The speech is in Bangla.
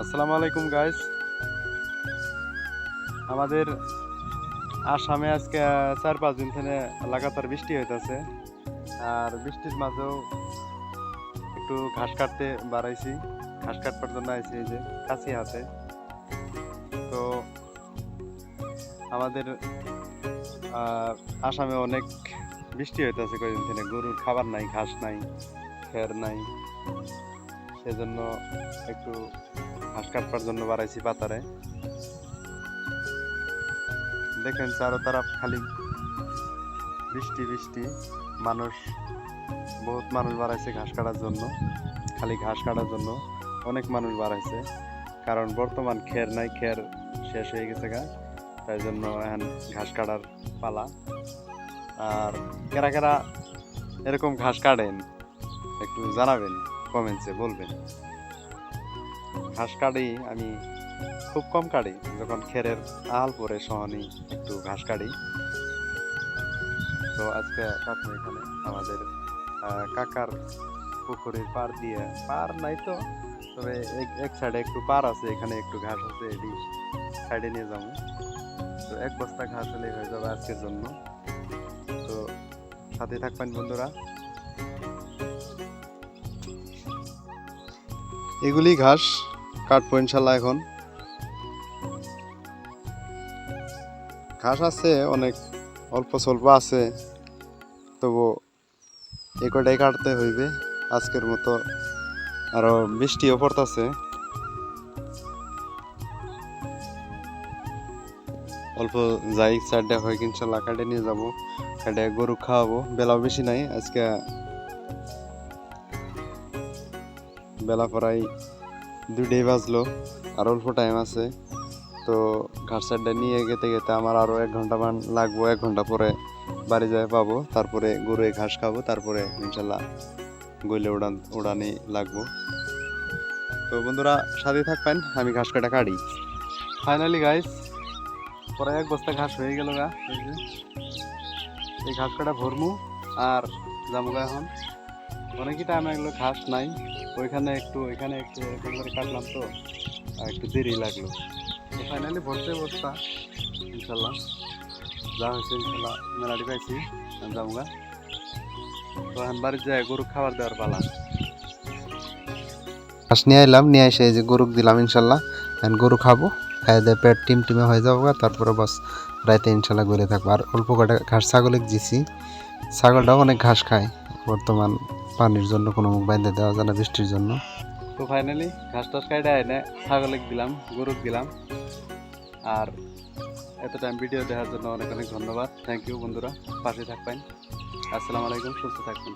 আসসালামু আলাইকুম গাইস আমাদের আসামে আজকে চার পাঁচ দিন থেকে লাগাতার বৃষ্টি হইতেছে। আর বৃষ্টির মাঝেও একটু ঘাস কাটতে বাড়াইছি। ঘাস কাটবার জন্য আইছি এই যে কাছি হাতে। তো আমাদের আসামে অনেক বৃষ্টি হইতেছে কয়েকদিন থেকে। গরুর খাবার নাই, ঘাস নাই, খের নাই। সেজন্য একটু ঘাস কাটবার জন্য বাড়াইছি পাতারে। দেখেন চারো তারা খালি। বৃষ্টি বৃষ্টি। মানুষ, বহুত মানুষ বাড়াইছে ঘাস কাটার জন্য, খালি ঘাস কাটার জন্য। অনেক মানুষ বাড়াইছে, কারণ বর্তমান খের নাই, খের শেষ হয়ে গেছে গা। তাই জন্য এখন ঘাস কাটার পালা। আর কেরা কেরা এরকম ঘাস কাটেন, একটু জানাবেন, কমেন্টসে বলবেন। ঘাস কাটি, আমি খুব কম কাটি। যখন খেরের আল পরে সহনি একটু ঘাস কাটি। তো আজকে কাকু এখানে আমাদের কাকার পুকুরের পার দিয়ে। পার নাই তো, তবে এক- সাইডে একটু পার আছে, এখানে একটু ঘাস আছে এটি সাইডে নিয়ে যাব। তো এক বস্তা ঘাস হলে হয়ে যাবে আজকের জন্য। তো সাথে থাকবেন বন্ধুরা। এগুলি ঘাস। কাটবো ইনশাল্লাহ এখন। ঘাস আছে, অনেক অল্প স্বল্প আছে তবু এ কটাই কাটতে হইবে। আজকের মতো আরও বৃষ্টিও পড়তেছে। অল্প যাই চারটে হয় ইনশাল্লাহ কাটে নিয়ে যাব, কাটে গরু খাওয়াবো। বেলাও বেশি নাই, আজকে বেলা প্রায় দুইটাই বাজলো, আর অল্প টাইম আছে। তো ঘাট সাইডটা নিয়ে গেতে গেতে আমার আরও এক ঘণ্টা মান লাগবো, এক ঘণ্টা পরে বাড়ি যায় পাবো। তারপরে গরু ঘাস খাব, তারপরে ইনশাল্লাহ গইলে উড়ান, উড়ানি লাগবো। তো বন্ধুরা, সাথে থাকবেন, আমি ঘাস কাটা কাটি। ফাইনালি গাইস পরে এক বস্তা ঘাস হয়ে গেল গা। এই ঘাস কাটা ভরমু, আর যাব জামুগা এখন। অনেকই টাইম লাগল ঘাস নাই। ওইখানে একটু এখানে একটু করে কাটলাম তো একটু দেরি লাগল। ফাইনালি ভরতে বস্তা ইনশাল্লাহ। যা হয়েছে, ইনশাল্লাহ মেলাটি পাইছি জামুগা তো এখন বাড়ির যায় গরু খাবার দেওয়ার পালা। ঘাস নিয়ে এলাম নিয়ে এসে এই যে গরুক দিলাম, ইনশাল্লাহ। এখন গরু খাব, খাই দিয়ে পেট টিম টিমে হয়ে যাব তারপরে বাস রাইতে ইনশাল্লাহ ঘুরে থাকব। আর অল্প কটা ঘাস ছাগলিক দিছি। ছাগলটাও অনেক ঘাস খায়, বর্তমান পানির জন্য, কোনো মুখ বাইন্ধে দেওয়া যায় না বৃষ্টির জন্য। তো ফাইনালি ঘাস টাস কাটে এনে ছাগলিক দিলাম গরু দিলাম। আর এত টাইম ভিডিও দেখার জন্য অনেক অনেক ধন্যবাদ। থ্যাংক ইউ বন্ধুরা, পাশে থাকবেন। আসসালামু আলাইকুম, সুস্থ থাকবেন।